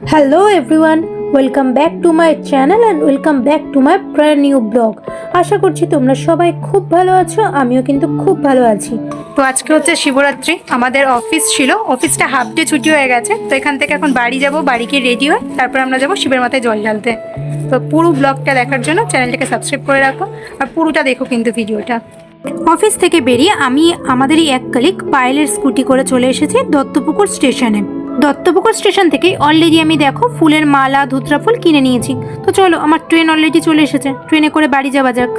Hello everyone welcome back to my channel and welcome back to my প্রায় new blog আশা করছি তোমরা সবাই খুব ভালো আছো, আমিও কিন্তু খুব ভালো আছি। তো আজকে হচ্ছে শিবরাত্রি, আমাদের অফিস ছিল, অফিসটা হাফ ডে ছুটি হয়ে গেছে, তো এখান থেকে এখন বাড়ি যাব, বাড়ি গিয়ে রেডি হয়ে তারপর আমরা যাব শিবের মাথায় জল ঢালতে। তো পুরো ব্লগটা দেখার জন্য চ্যানেলটাকে সাবস্ক্রাইব করে রাখো, আর পুরোটা দেখো কিন্তু ভিডিওটা অফিস থেকে বেরিয়ে আমি, আমাদেরই এক কালিক পায়েলের স্কুটি করে চলে এসেছি দত্তপুকুর স্টেশনে দত্তপুকুর স্টেশন থেকে অলরেডি আমি দেখো ফুলের মালা ধুতরা ফুল কিনে নিয়েছি। তো চলো আমার ট্রেন অলরেডি চলে এসেছে। ট্রেনে করে বাড়ি যাওয়া যাক।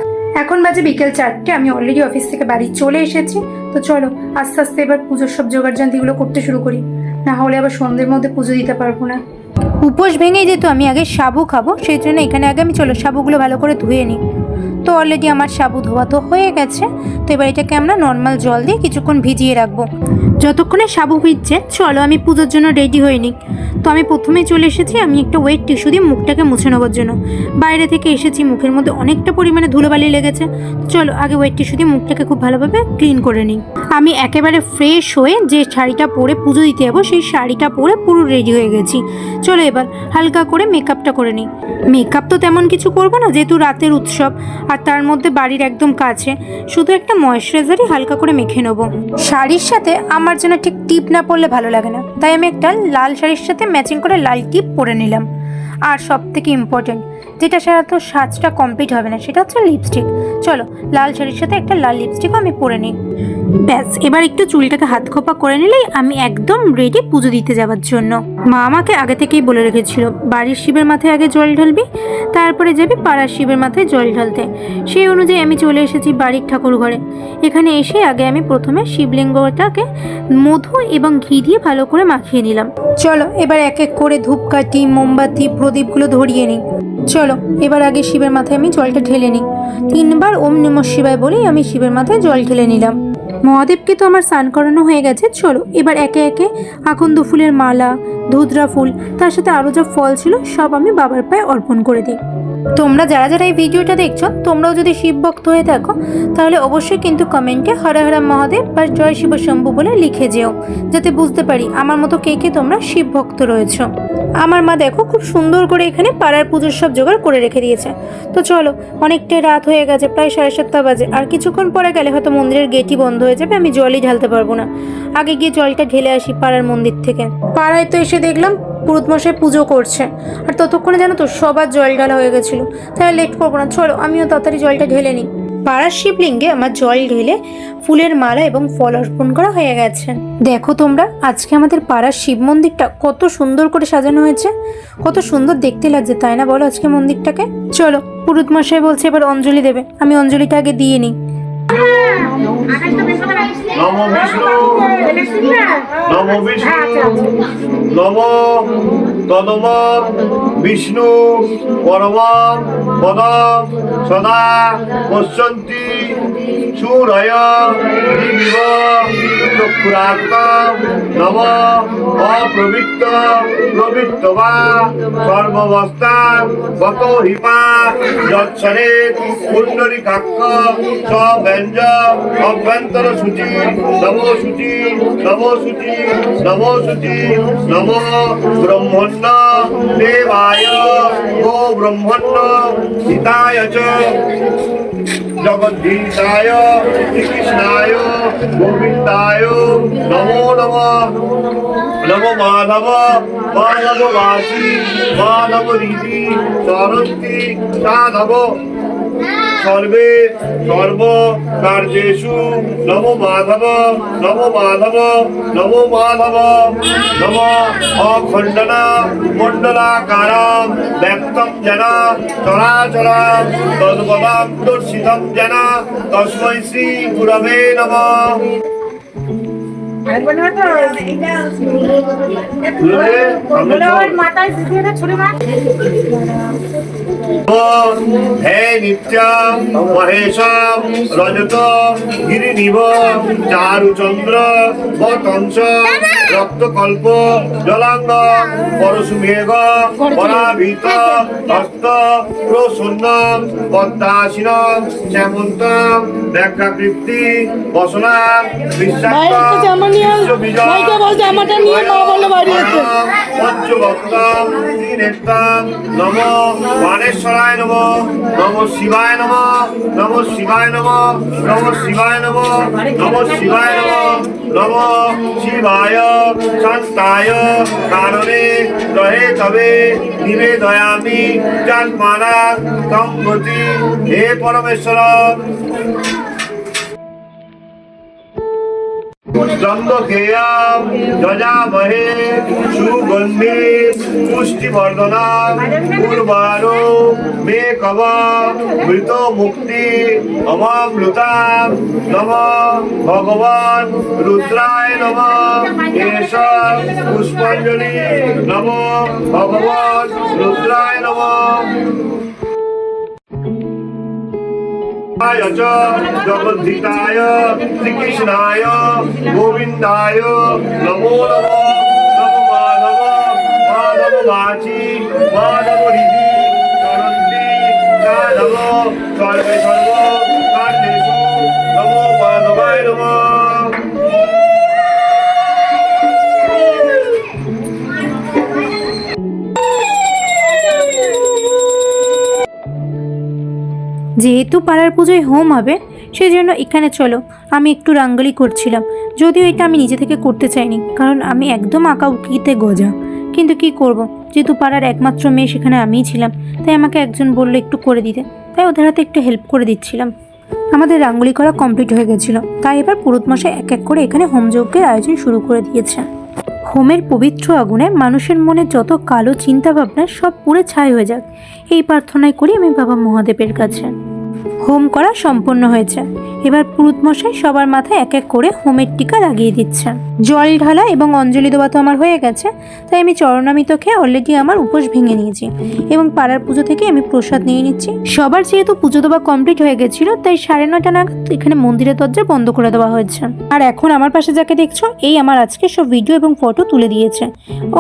এখন বাজে বিকেল চারটে আমি অলরেডি অফিস থেকে বাড়ি চলে এসেছি। তো চলো আস্তে আস্তে এবার পুজোর সব জোগাড়যন্ত্রীগুলো করতে শুরু করি। না হলে আবার সন্ধ্যের মধ্যে পুজো দিতে পারব না। উপোস ভেঙেই যেহেতু আমি আগে সাবু খাব সেই জন্য এখানে আগে আমি চলো সাবুগুলো ভালো করে ধুয়ে নিই। তো অলরেডি আমার সাবু ধোয়া তো হয়ে গেছে, তো এবার এটাকে আমরা নর্মাল জল দিয়ে কিছুক্ষণ ভিজিয়ে রাখব। যতক্ষণে সাবু ভিজছে, চলো আমি পুজোর জন্য রেডি হয়ে নিই। তো আমি প্রথমেই চলে এসেছি, আমি একটা ওয়েট টিস্যু দিয়ে মুখটাকে মুছে নেওয়ার জন্য। বাইরে থেকে এসেছি, মুখের মধ্যে অনেকটা পরিমাণে ধুলোবালি লেগেছে। চলো আগে ওয়েট টিস্যু দিয়ে মুখটাকে খুব ভালোভাবে ক্লিন করে নিই। আমি একেবারে ফ্রেশ হয়ে যে শাড়িটা পরে পুজো দিতে যাব, সেই শাড়িটা পরে পুরো রেডি হয়ে গেছি। চলো এবার হালকা করে মেকআপটা করে নিই। মেকআপ তো তেমন কিছু করব না, যেহেতু রাতের উৎসব আর তার মধ্যে বাড়ির একদম কাছে। শুধু একটা ময়শ্চারাইজারই হালকা করে মেখে নেব। শাড়ির সাথে আমার যেন ঠিক টিপ না পরলে ভালো লাগে না। তাই আমি একটা লাল শাড়ির সাথে ম্যাচিং করে লাল টিপ পরে নিলাম। আর সব থেকে ইম্পর্টেন্ট যেটা ছাড়া তো সাজটা কমপ্লিট হবে না, সেটা হচ্ছে লিপস্টিক চলো, লাল শাড়ির সাথে একটা লাল লিপস্টিকও আমি পরে নিই। ব্যাস, এবার একটু চুলটাকে হাত খোপা করে নিলেই আমি একদম রেডি পুজো দিতে যাওয়ার জন্য। মা আমাকে আগে থেকেই বলে রেখেছিল, বাড়ির শিবের মাথায় আগে জল ঢালবি, তারপরে যাবি পাড়ার শিবের মাথায় জল ঢালতে। সেই অনুযায়ী আমি চলে এসেছি বাড়ির ঠাকুর ঘরে। এখানে এসে আগে আমি প্রথমে শিবলিঙ্গটাকে মধু এবং ঘি দিয়ে ভালো করে মাখিয়ে নিলাম। চলো, এবার এক এক করে ধূপকাঠি, মোমবাতি প্রদীপগুলো ধরিয়ে নিই? চলো, এবার আগে শিবের মাথায় আমি জলটা ঢেলে নিই। তিনবার ওম নম শিবায় বলেই আমি শিবের মাথায় জল ঢেলে নিলাম। মহাদেবকে তো আমার স্নান করানো হয়ে গেছে, চলো, এবার একে একে আকন্দ ফুলের মালা, ধুদ্রা ফুল, তার সাথে আরও যা ফল ছিল, সব আমি বাবার পায়ে অর্পণ করে দিই। তোমরা যারা যারা এই ভিডিওটা দেখছ, তোমরাও যদি শিব ভক্ত হয়ে থাকো, তাহলে অবশ্যই কিন্তু কমেন্টে হরা হরা মহাদেব বা জয় শিব শম্ভু বলে লিখে যেও, যাতে বুঝতে পারি আমার মতো কে কে তোমরা শিব ভক্ত রয়েছো। আমার মা দেখো খুব সুন্দর করে এখানে পাড়ার পুজোর সব জোগাড় করে রেখে দিয়েছে। তো চলো অনেকটাই রাত হয়ে গেছে, প্রায় সাড়ে সাতটা বাজে। আর কিছুক্ষণ পরে গেলে হয়তো মন্দিরের গেটই বন্ধ হয়ে যাবে, আমি জলই ঢালতে পারব না। আগে গিয়ে জলটা ঢেলে আসি পাড়ার মন্দির থেকে। পাড়ায় তো এসে দেখলাম পুরুত মশাই পুজো করছে। আর ততক্ষণে জানো তো সবার জল ঢালা হয়ে গেছিল। তাই লেট করব না। চলো, আমিও তাড়াতাড়ি জলটা ঢেলে নিই। পাড়ার শিবলিঙ্গে আমার জল ঢেলে ফুলের মালা এবং ফল অর্পণ করা হয়ে গেছে। দেখো তোমরা, আজকে আমাদের পাড়ার শিব মন্দিরটা কত সুন্দর করে সাজানো হয়েছে। কত সুন্দর দেখতে লাগছে, তাই না বলো আজকে মন্দিরটাকে? চলো, পুরুত মশাই বলছে এবার অঞ্জলি দেবে। আমি অঞ্জলিটা আগে দিয়ে নিই। নম বিষ্ণু। নম বিষ্ণু। নম তদম বিষ্ণু পরম পদ, সদা পশ্যন্তি সূরয় দিবিব চক্ষুরাত্ম, নম, অপ্রবৃত্ত, প্রবৃত্ত বা, সর্ববস্থা গত হিপা, যৎসরে, পুণ্ডরিকাক্ষ, সব্যঞ্জ, অভ্যন্তর সূচি, নম সূচি নম সূচি নম সূচি, নম ব্রহ্মণ্য দেবায় গো ব্রহ্মণ্য হিতায় চ জগদ্ধিতায় শ্রীকৃষ্ণায় গোবিন্দায় নমো নম নম মাধব মাধব বাসী মাধব রীতি সরন্তি সাধব সর্বে সর্ব কার্যেশু নম মাধব নম মাধব নম মাধব, নম অখণ্ডন মণ্ডলাকারম ব্যক্তম জনা চরাচরম তদ্পদম দর্শিতম জন তস্मै শ্রী গুরবে নমঃ। হে নিত্যম মহেশম রজত গিরিনিব চারুচন্দ্র বতংস রক্তকল্প জলাঙ্গ পরশুমেঘ পরাভীত হস্ত প্রসন্ন পদ্মাসীন শ্যামন্ত ব্যাঘ্রাকৃতি বসনা বিশ্বাস আমারটা নিয়ে মা বলে বাড়ি যেতে পঞ্চভক্তম ত্রিনেত্রম নম বাণেশ্বরায় নম নম শিবায় নম নম শিবায় নম নম শিবায় নম নম শিবায় নম নম শিবায় শান্তায় কারণে রহে তবে নিবেদয়ামি জানমানা সংগতি হে পরমেশ্বর! ত্রম্বকেয়াম যজামহে সুগন্ধি পুষ্টিবর্ধনা পূর্বাণু মে কব মৃত মুক্তি অমামৃতাম। নম ভগবান রুদ্রায় নম এষ পুষ্পাঞ্জলি। নম ভগবান রুদ্রায় নম। च जगद्धिताय श्रीकृष्णाय गोविन्दाय नमो नमो नमो माधव माधव वाची माधव हृदि चरन्ति माधव सर्वे सर्व कार्येषु যেহেতু পাড়ার পুজোয় হোম হবে সেই জন্য এখানে চলো। আমি একটু রাঙ্গলি করছিলাম, যদিও এটা আমি নিজে থেকে করতে চাইনি, কারণ আমি একদম আঁকা উকিতে গজা। কিন্তু কি করব? যেহেতু পাড়ার একমাত্র মেয়ে, সেখানে আমিই ছিলাম, তাই আমাকে একজন বলল একটু করে দিতে। তাই ওদের হাতে একটু হেল্প করে দিচ্ছিলাম। আমাদের রাঙ্গলি করা কমপ্লিট হয়ে গেছিল। তাই এবার পুরুত মশাই এক এক করে এখানে হোমযজ্ঞের আয়োজন শুরু করে দিয়েছে। হোমের পবিত্র আগুনে মানুষের মনে যত কালো চিন্তা ভাবনা সব পুড়ে ছাই হয়ে যাক। এই প্রার্থনাই করি আমি বাবা মহাদেবের কাছে। হোম করা সম্পন্ন হয়েছে। এবার পুরুত মশাই সবার মাথায় এক এক করে হোমের টিকা লাগিয়ে দিচ্ছে জল ঢালা এবং অঞ্জলি দেওয়া তো আমার হয়ে গেছে, তাই আমি চরণামিত খেয়ে অলরেডি আমার উপোস ভেঙে নিয়েছি এবং পাড়ার পুজো থেকে আমি প্রসাদ নিয়ে নিচ্ছি। সবার যেহেতু পুজো দেওয়া কমপ্লিট হয়ে গেছিল, তাই সাড়ে নয়টা নাগাদ এখানে মন্দিরের দরজা বন্ধ করে দেওয়া হয়েছে। আর এখন আমার পাশে যাকে দেখছ, এই আমার আজকে সব ভিডিও এবং ফটো তুলে দিয়েছে।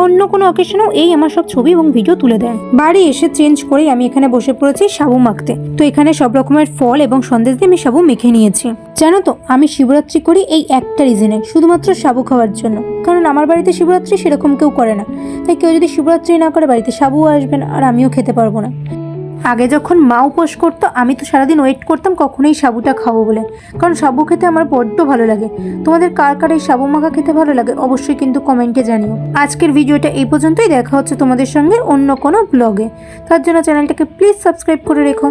অন্য কোনো অকেশনেও এই আমার সব ছবি এবং ভিডিও তুলে দেয়। বাড়ি এসে চেঞ্জ করেই আমি এখানে বসে পড়েছি সাবু মাখতে। তো এখানে সব রকমের ফল এবং সন্দেশ দিয়ে আমি সাবু মেখে নিয়েছি। জানো তো, আমি শিবরাত্রি করি এই একটা রিজনে শুধুমাত্র সাবু খাওয়ার জন্য। কারণ আমার বাড়িতে শিবরাত্রি সেরকম কেউ করে না। তাই কেউ যদি শিবরাত্রি না করে, বাড়িতে সাবুও আসবে না, আর আমিও খেতে পারব না। আগে যখন মা উপোস করতো, আমি তো সারাদিন ওয়েট করতাম কখনোই সাবুটা খাব বলে। কারণ সাবু খেতে আমার বড্ড ভালো লাগে। তোমাদের কার কার এই সাবু মাখা খেতে ভালো লাগে, অবশ্যই কিন্তু কমেন্টে জানিও। আজকের ভিডিওটা এই পর্যন্তই, দেখা হচ্ছে তোমাদের সঙ্গে অন্য কোনো ব্লগে তার জন্য চ্যানেলটাকে প্লিজ সাবস্ক্রাইব করে রেখো।